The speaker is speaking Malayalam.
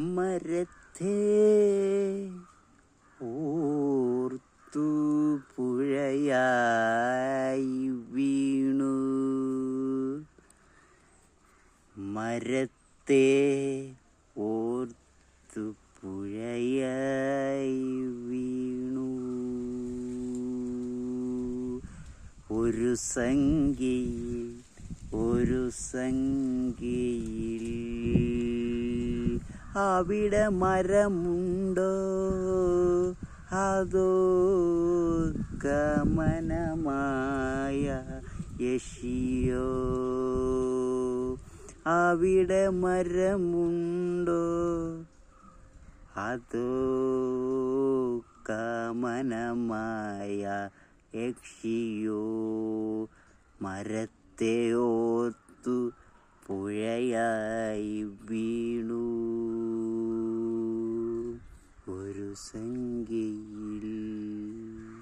മരത്തേ ഓർത്തു പുഴയായി വീണു. മരത്തെ ഓർത്തു പുഴയായി വീണു. ഒരു സംഖ്യയിൽ ഒരു സംഖ്യയിൽ അവിടെ മരമുണ്ടോ. അതോ യശിയോ അവിടെ മരമുണ്ടോ. അതോ കമനമായ യക്ഷിയോ മരത്തെ ഓത്തു പുഴയായി വീണു. sen geyil.